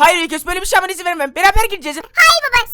Hayır Öyküs böyle bir şey yapmanı izin vermem. Beraber gireceğiz. Hayır baba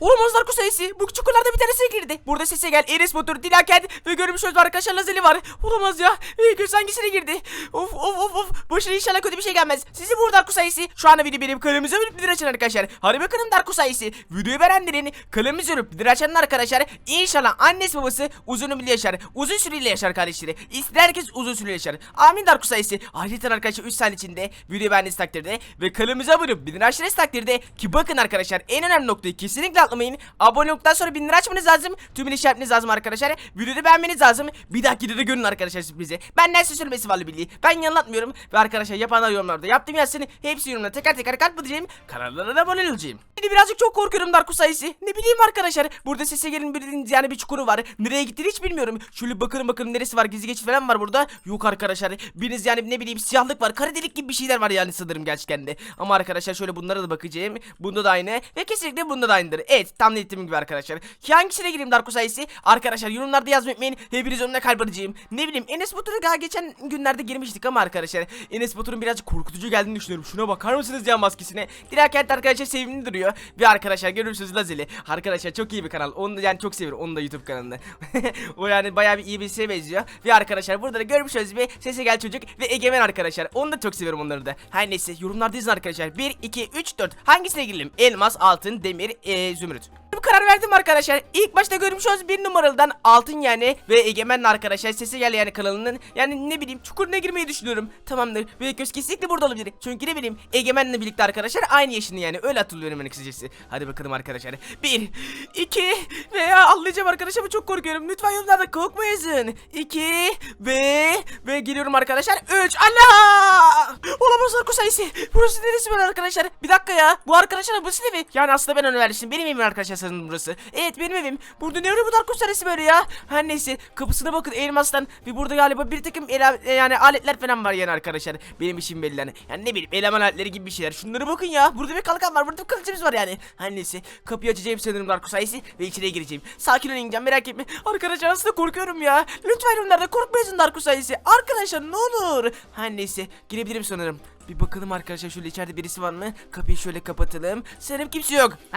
Olamaz Darko sayısı. Bu çukurlarda bir tanesi girdi. Burada sese gel. Enes Batur, Dilaken ve görmüş olduğunuz arkadaşlar Lazeli var. Olamaz ya. Öyküs hangisine girdi? Of of of of. Başına inşallah kötü bir şey gelmez. Sizi bu Darko sayısı. Şu anda video benim kanalımıza ölüp bilir açın arkadaşlar. Hadi bakalım Darko sayısı. Videoyu beğendirin. Kanalımıza ölüp bilir açanın arkadaşlar. İnşallah annesi babası uzun ömürlü yaşar. Uzun süreli yaşar kardeşleri. İster herkes uzun süreli yaşar. Amin Darko sayısı. Ayrıca arkadaşlar 3 saniye içinde video beğendiğiniz takdirde ve kanalımıza abone olup bildirim açtığınız takdirde ki bakın arkadaşlar en önemli noktayı kesinlikle atlamayın. Abone olduktan sonra bildirim açmanız lazım. Tümünü işaretiniz lazım arkadaşlar. Videoyu beğenmeniz lazım. Bir dahaki videoda görün arkadaşlar sürprizi. Ben ne söylemesi var bildiği. Ben yanıltmıyorum ve arkadaşlar yapanlar yorumlarda yaptığım yazsın. Hepsi yorumlara teker teker kalp bulacağım. Kanallarına da abone olacağım. Şimdi birazcık çok korkuyorum Darko sayısı. Ne bileyim arkadaşlar. Burada sese gelin bir yani bir çukuru var. Nereye gittiğini hiç bilmiyorum. Şöyle bakalım bakalım neresi var. Gizli geçit falan var burada. Yok arkadaşlar. Biriniz yani ne bileyim siyahlık var. Kara delik gibi bir şeyler var yani sanırım gerçekten de. Ama arkadaşlar şöyle bunlara da bakacağım. Bunda da aynı. Ve kesinlikle bunda da aynıdır. Evet tam dediğim gibi arkadaşlar. Hangisine gireyim Darko sayısı? Arkadaşlar yorumlarda yazmayı unutmayın. Hepiniz önüne kalp. Ne bileyim Enes Batur'a daha geçen günlerde girmiştik ama arkadaşlar. Enes Batur'un birazcık korkutucu geldiğini düşünüyorum. Şuna bakar mısınız ya maskesine? Dilakent arkadaşlar sevimli duruyor. Ve arkadaşlar görürsünüz Lazeli. Arkadaşlar çok iyi bir kanal. Onu da yani çok seviyorum. Onu da YouTube kanalını. o yani bayağı bir iyi birisine benziyor. Ve arkadaşlar burada da görmüşsünüz bir sese gel çocuk ve Egemen arkadaşlar. Onu da çok seviyorum onları da. Her neyse yorumlarda yazın arkadaşlar. 1, 2, 3, 4. Hangisine girelim? Elmas, altın, demir, zümrüt. Bu karar verdim arkadaşlar. İlk başta görmüş olduğunuz bir numaralıdan altın yani ve Egemen arkadaşlar sesi gel yani kanalının yani ne bileyim çukuruna girmeyi düşünüyorum. Tamamdır. Ve göz kesinlikle burada olabilir. Çünkü ne bileyim Egemen'le birlikte arkadaşlar aynı yaşını yani öyle hatırlıyorum ben kısacası. Hadi bakalım arkadaşlar. Bir, iki veya anlayacağım arkadaşlar çok korkuyorum. Lütfen yorumlarda korkmayasın. İki ve ve geliyorum arkadaşlar. Üç. Allah! Olamaz sayısı. Burası neresi böyle arkadaşlar? Bir dakika ya. Bu arkadaşlar burası ne mi? Yani aslında ben onu vermiştim. Benim evim arkadaşlar sanırım burası. Evet benim evim. Burada ne oluyor bu Darko sayısı böyle ya? Her neyse kapısına bakın elmastan. Ve burada galiba bir takım ele- yani aletler falan var yani arkadaşlar. Benim işim belli yani. Yani ne bileyim eleman aletleri gibi bir şeyler. Şunlara bakın ya. Burada bir kalkan var. Burada bir kılıcımız var yani. Her neyse kapıyı açacağım sanırım Darko sayısı ve içeriye gireceğim. Sakin olun merak etme. Arkadaşlar aslında korkuyorum ya. Lütfen yorumlarda korkmayasın Darko sayısı. Arkadaşlar ne olur. Her neyse girebilirim sanırım. Bir bakalım arkadaşlar şöyle içeride birisi var mı? Kapıyı şöyle kapatalım. Sanırım kimse yok.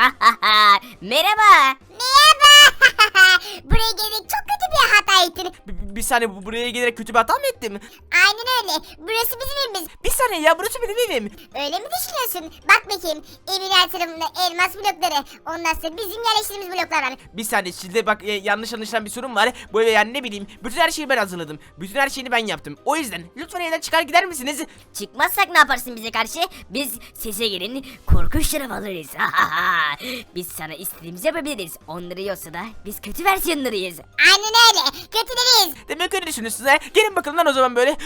Merhaba. Merhaba. Buraya geldik çok kötü bir hata ettin. Bir, saniye bu- buraya gelerek kötü bir hata mı ettim? Aynen öyle. Burası bizim evimiz. Bir saniye ya burası benim evim. Öyle mi düşünüyorsun? Bak bakayım. Evin her tarafında elmas blokları. Ondan sonra bizim yerleştirdiğimiz bloklar var. Bir saniye sizde bak e, yanlış anlaşılan bir sorun var. Bu eve yani ne bileyim bütün her şeyi ben hazırladım. Bütün her şeyini ben yaptım. O yüzden lütfen evden çıkar gider misiniz? Çıkmazsak ne yaparsın bize karşı? Biz sese gelin korkunç şarap alırız. biz sana istediğimizi yapabiliriz. Onları yoksa da biz kötü versiyonlarıyız. Aynen öyle. Kötüleriz. Demek öyle düşünüyorsunuz ha. Gelin bakalım lan o zaman böyle.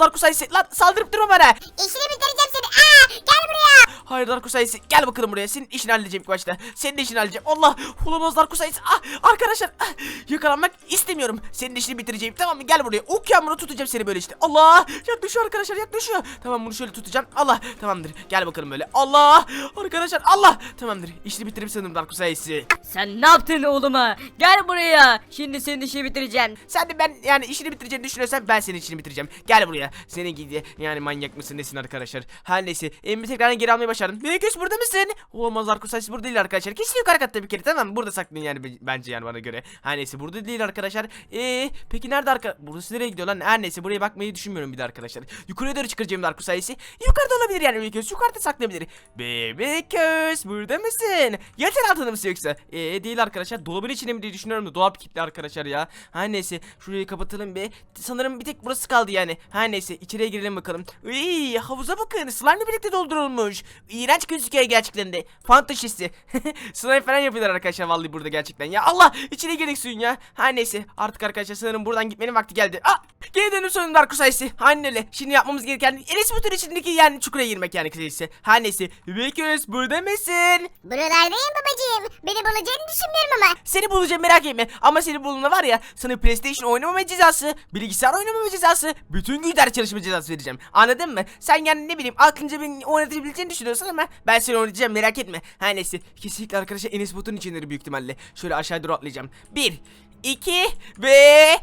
Darko sayısı. Lan saldırıp durma bana. İşini bitireceğim seni. Aa, gel buraya. Hayır Darko sayısı. Gel bakalım buraya. Senin işini halledeceğim ilk başta. Senin de işini halledeceğim. Allah. Olamaz Darko sayısı. Ah, arkadaşlar. Ah, yakalanmak istemiyorum. Senin işini bitireceğim. Tamam mı? Gel buraya. Ok yağmuru tutacağım seni böyle işte. Allah. Yaklaşıyor arkadaşlar yaklaşıyor. Tamam bunu şöyle tutacağım. Allah. Tamamdır. Gel bakalım böyle. Allah. Arkadaşlar Allah. Tamamdır. İşini bitirip sanırım Darko sayısı. Sen ne yaptın oğluma? Gel buraya. Şimdi senin işi bitireceğim. Sen de ben yani işini bitireceğini düşünüyorsan ben senin işini bitireceğim. Gel buraya. Senin gidi yani manyak mısın nesin arkadaşlar. Her neyse evimi tekrardan geri almayı başardım. Meleküs burada mısın? Olamaz Arkusaysi burada değil arkadaşlar. Kesin yukarı katta bir kere tamam? Burada saklayın yani bence yani bana göre. Her neyse burada değil arkadaşlar. Eee peki nerede arka? Burası nereye gidiyor lan? Her neyse buraya bakmayı düşünmüyorum bir de arkadaşlar. Yukarıya doğru çıkaracağım da Arkusaysi. Yukarıda olabilir yani Meleküs. Yukarıda saklayabilir. Bebeküs burada mısın? Yeter altında mısın yoksa? Eee değil arkadaşlar. Dolabın içine mi diye düşünüyorum da dolap kilitli arkadaşlar ya. Her neyse şurayı kapatalım be. Sanırım bir tek burası kaldı yani. Her neyse içeriye girelim bakalım. Iy, havuza bakın. Slime'le birlikte doldurulmuş. İğrenç gözüküyor gerçekten de. Fantashisi. Slime falan yapıyorlar arkadaşlar vallahi burada gerçekten. Ya Allah içine girdik suyun ya. Her neyse artık arkadaşlar sanırım buradan gitmenin vakti geldi. Ah geri dönüm sonunda Dark Sayısı. Aynen öyle. Şimdi yapmamız gereken Enes Butur içindeki yani çukura girmek yani kısacası. Her neyse. Beküs burada mısın? Buralardayım babacığım. Beni bulacağını düşünmüyorum ama. Seni bulacağım merak etme. Ama seni bulduğunda var ya sana PlayStation oynamama cezası, bilgisayar oynamama cezası, bütün gün ders çalışma cezası vereceğim. Anladın mı? Sen yani ne bileyim aklınca beni oynatabileceğini düşünüyorsun ama ben seni oynatacağım merak etme. Her neyse kesinlikle arkadaşlar Enes Batur'un içindir büyük ihtimalle. Şöyle aşağı doğru atlayacağım. Bir, 2 ve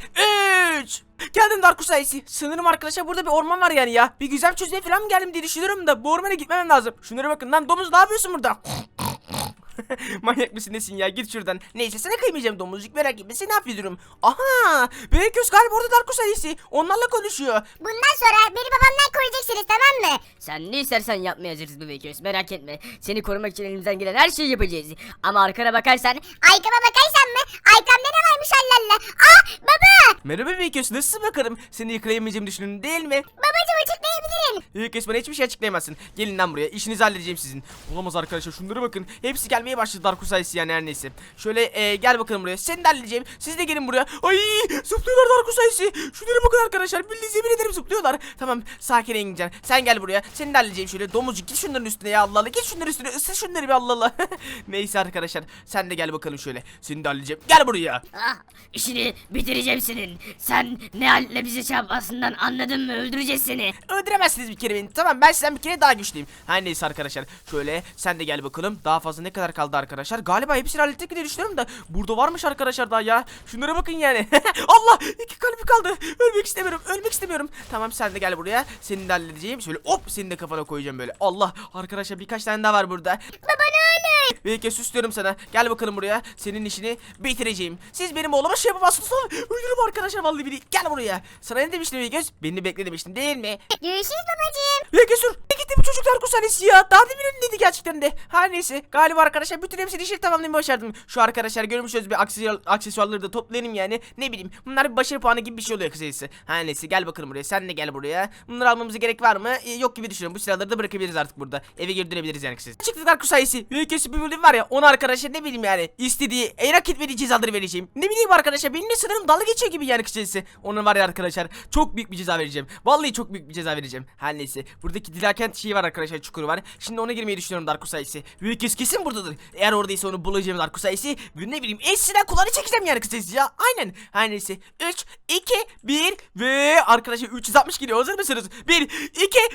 3. Geldim Darkus sayısı. Sanırım arkadaşlar burada bir orman var yani ya. Bir güzel çözmeye falan mı geldim diye düşünüyorum da bu ormana gitmem lazım. Şunlara bakın lan domuz ne yapıyorsun burada? Manyak mısın nesin ya git şuradan. Neyse sana kıymayacağım domuzcuk merak etme seni affediyorum. Aha Büyük Göz galiba orada Darkus sayısı. Onlarla konuşuyor. Bundan sonra beni babamdan koruyacaksınız tamam mı? Sen ne istersen yapmayacağız bu Vekios merak etme. Seni korumak için elimizden gelen her şeyi yapacağız. Ama arkana bakarsan Aykama bakarsan mı? Aykamda ne varmış Allah Allah. Ah baba. Merhaba Büyük Göz nasılsın bakalım? Seni yıkayamayacağımı düşündün değil mi? Babacım açıklayabilirim. Göz bana hiçbir şey açıklayamazsın. Gelin lan buraya işinizi halledeceğim sizin. Olamaz arkadaşlar şunlara bakın. Hepsi gelmeye başladı Darkus sayısı yani her neyse. Şöyle e, gel bakalım buraya. Seni de halledeceğim. Siz de gelin buraya. Ay zıplıyorlar Darkus sayısı. Şunlara bakın arkadaşlar. Bildiğiniz yemin ederim zıplıyorlar. Tamam sakin Engincan. Sen gel buraya. Seni de halledeceğim şöyle. Domuzcuk git şunların üstüne ya Allah Allah. Git şunların üstüne. Isır şunları bir Allah Allah. neyse arkadaşlar. Sen de gel bakalım şöyle. Seni de halledeceğim. Gel buraya. Ah, işini bitireceğim senin. Sen ne halle bizi çarpmasından anladın mı? Öldüreceğiz seni. Öldüremezsiniz bir kere beni. Tamam ben sizden bir kere daha güçlüyüm. Her neyse arkadaşlar. Şöyle sen de gel bakalım. Daha fazla ne kadar kaldı arkadaşlar? Galiba hepsini hallettik diye düşünüyorum da. Burada varmış arkadaşlar daha ya. Şunlara bakın yani. Allah iki kalbi kaldı. Ölmek istemiyorum. Ölmek istemiyorum. Tamam sen de gel buraya. Seni de halledeceğim. Şöyle hop seni de kafana koyacağım böyle. Allah arkadaşlar birkaç tane daha var burada. Baba ne olur. Belki süslüyorum sana. Gel bakalım buraya. Senin işini bitireceğim. Siz benim oğluma şey yapamazsınız. Ölürüm arkadaşlar vallahi billahi. Gel buraya. Sana ne demiştim Bilgöz? Beni bekle demiştim değil mi? Görüşürüz babacım. Belki sür. Ne gitti çocuklar kusanesi ya? Daha demin önündeydi gerçekten de. Her neyse. Galiba arkadaşlar bütün hepsini işi tamamlamayı başardım. Şu arkadaşlar görmüşsünüz bir aksesuar, aksesuarları da toplayalım yani. Ne bileyim. Bunlar bir başarı puanı gibi bir şey oluyor kısacası. Her neyse gel bakalım buraya. Sen de gel buraya. Bunları almamıza gerek var mı? Ee, yok gibi düşünüyorum. Bu silahları da bırakabiliriz artık burada. Eve geri dönebiliriz yani kısacası. Çıktık Darkus sayısı. Büyük bir bölüm var ya. Onu arkadaşlar ne bileyim yani. istediği en hak etmediği cezaları vereceğim. Ne bileyim arkadaşlar. Benimle sanırım dalga geçiyor gibi yani kısacası. Onun var ya arkadaşlar. Çok büyük bir ceza vereceğim. Vallahi çok büyük bir ceza vereceğim. Her neyse. Buradaki Dilakent şeyi var arkadaşlar. Çukuru var. Şimdi ona girmeyi düşünüyorum Darkus sayısı. Büyük kes kesin buradadır. Eğer oradaysa onu bulacağım Darkus sayısı. Ve ne bileyim eskiden kulağını çekeceğim yani kısacası ya. Aynen. Her neyse. 3, 2, 1 ve arkadaşlar 360 gidiyor. Hazır mısınız? 1, 2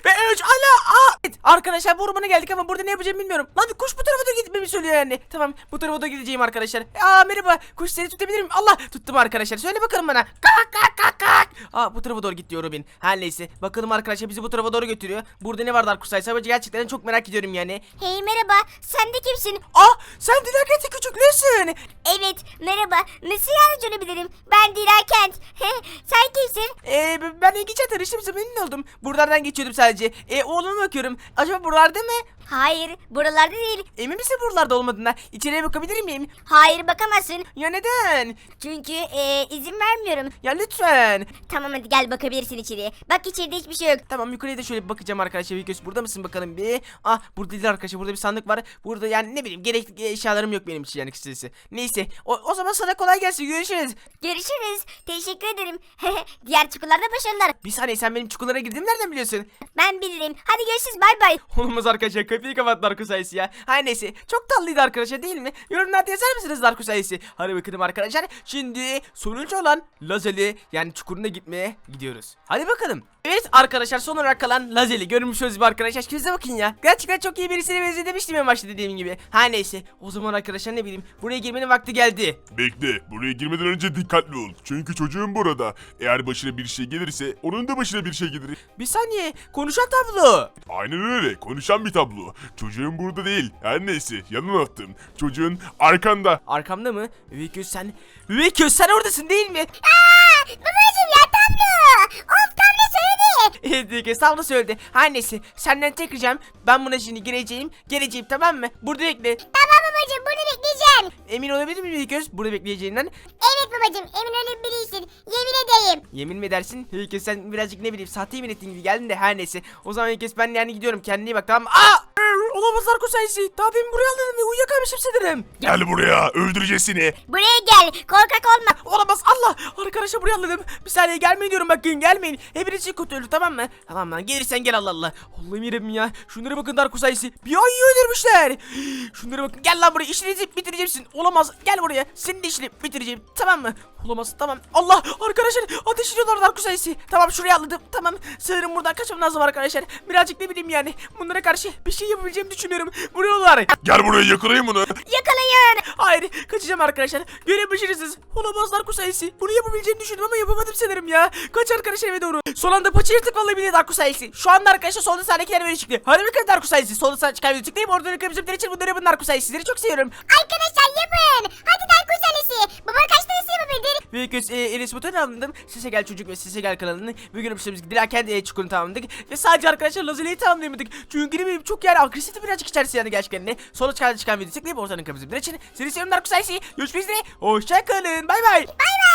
ve 3. Ala. Evet, arkadaşlar bu ormana geldik ama burada ne yapacağım bilmiyorum. Lan kuş bu tarafa da gitmemi söylüyor yani. Tamam bu tarafa da gideceğim arkadaşlar. Aa merhaba. Kuş seni tutabilir miyim? Allah tuttum arkadaşlar. Söyle bakalım bana. Kak kak kak kak. Aa bu tarafa doğru git diyor Robin. Her neyse. Bakalım arkadaşlar bizi bu tarafa doğru götürüyor. Burada ne var Dark Kusay? Sadece gerçekten çok merak ediyorum yani. Hey merhaba. Sen de kimsin? Ah sen Dilakent'in küçüklüğüsün. Evet merhaba. Nasıl yardımcı olabilirim? Ben Dilakent. Sen kimsin? Ee, ben İngilizce tanıştım memnun oldum. Buralardan geçiyordum sadece. Ee, oğluma bakıyorum. Acaba buralarda mı? Hayır buralarda değil. Emin misin buralarda olmadığına? İçeriye bakabilir miyim? Hayır bakamazsın. Ya neden? Çünkü e, izin vermiyorum. Ya lütfen. Tamam hadi gel bakabilirsin içeriye. Bak içeride hiçbir şey yok. Tamam yukarıya da şöyle bir bakacağım arkadaşlar. Videosu burada mısın bakalım bir. Ah burada değil arkadaşlar. Burada bir sandık var. Burada yani ne bileyim gerekli eşyalarım yok benim için yani kısacası. Neyse. O, o zaman sana kolay gelsin. Görüşürüz. Görüşürüz. Teşekkür ederim. Diğer çukurlarda başarılar. Bir saniye sen benim çukurlara girdiğimi nereden biliyorsun? Ben bilirim. Hadi görüşürüz bay bay. Olmaz arkadaşlar kapıyı kapat Darko sayısı ya. Her neyse çok tatlıydı arkadaşlar değil mi? Yorumlarda yazar mısınız Darko sayısı? Hadi bakalım arkadaşlar. Şimdi sonuncu olan Lazeli yani çukuruna gitmeye gidiyoruz. Hadi bakalım. Evet arkadaşlar son olarak kalan Lazeli görmüş gibi arkadaşlar. Size bakın ya. Gerçekten çok iyi birisine benziyor demiştim en başta dediğim gibi. Her neyse o zaman arkadaşlar ne bileyim buraya girmenin vakti geldi. Bekle, buraya girmeden önce dikkatli ol. Çünkü çocuğun burada. Eğer başına bir şey gelirse, onun da başına bir şey gelir. Bir saniye konuşan tablo. Aynen öyle, konuşan bir tablo. Çocuğun burada değil. Her neyse, yanına attım. Çocuğun arkanda. Arkamda mı? Üveköz sen... Üveköz sen oradasın değil mi? Aa, babacım ya tablo. Of tablo Evet Üveköz tablo söyledi. Her neyse senden tek ricam ben buna şimdi gireceğim. Geleceğim tamam mı? Burada bekle. Tamam babacım bunu bekleyeceğim. Emin olabilir miyim Üveköz? Burada bekleyeceğinden. Evet babacım emin olun birisin. Yemin edeyim. Yemin mi edersin? Üveköz sen birazcık ne bileyim sahte yemin ettiğin gibi geldin de her neyse. O zaman Üveköz ben yani gidiyorum kendine iyi bak tamam mı? Aa! Olamaz Darko sayısı. Daha demin buraya aldım ve uyuyakalmışım sanırım. Gel buraya, öldüreceğiz seni. Buraya gel. Korkak olma. Olamaz Allah! Arkadaşa buraya anladım bir saniye gelmeyin diyorum bakın gelmeyin. Hepiniz için kötü olur tamam mı? Tamam lan gelirsen gel Allah Allah. Allah'ım yarabbim ya. Şunlara bakın Darko sayısı bir ayıyı öldürmüşler. Şunlara bakın gel lan buraya işinizi bitireceksin olamaz gel buraya. Senin de işini bitireceğim tamam mı? Olamaz tamam. Allah arkadaşlar ateş ediyorlar Darko sayısı tamam şuraya atladım tamam. Sanırım buradan kaçmam lazım arkadaşlar. Birazcık ne bileyim yani bunlara karşı bir şey yapabileceğimi yapabileceğimi düşünüyorum. Vuruyorlar. Gel buraya yakalayayım bunu. Yakalayın. Hayır kaçacağım arkadaşlar. Görev başarısız. Olamazlar kusayisi. Bunu yapabileceğimi düşündüm ama yapamadım sanırım ya. Kaç arkadaşlar eve doğru. Son anda paça yırtık vallahi billahi Dark kusayisi. Şu anda arkadaşlar solda sahnekiler böyle çıktı. Hadi bakalım Dark kusayisi. Solda sahne çıkan video tıklayayım. Orada ülkemizin için bunları yapın Dark kusayisi. Sizleri çok seviyorum. Arkadaşlar yapın. Hadi Dark Güzelisi. Baba kaç tanesi Ve göz e, Enes Batur'u aldım. Sese Gel Çocuk ve Sese Gel kanalını bir gün yapıştırmıştık. Dilerken de çukurunu tamamladık. Ve sadece arkadaşlar Lazeli'yi tamamlayamadık. Çünkü ne bileyim çok yani agresif birazcık içerisi yani gerçekten de. Sonra çıkan çıkan video tıklayıp ortadan kırmızı bir için. Seni seviyorum Dark Kusayisi. Görüşmek üzere. Hoşçakalın. Bay bay. Bay bay.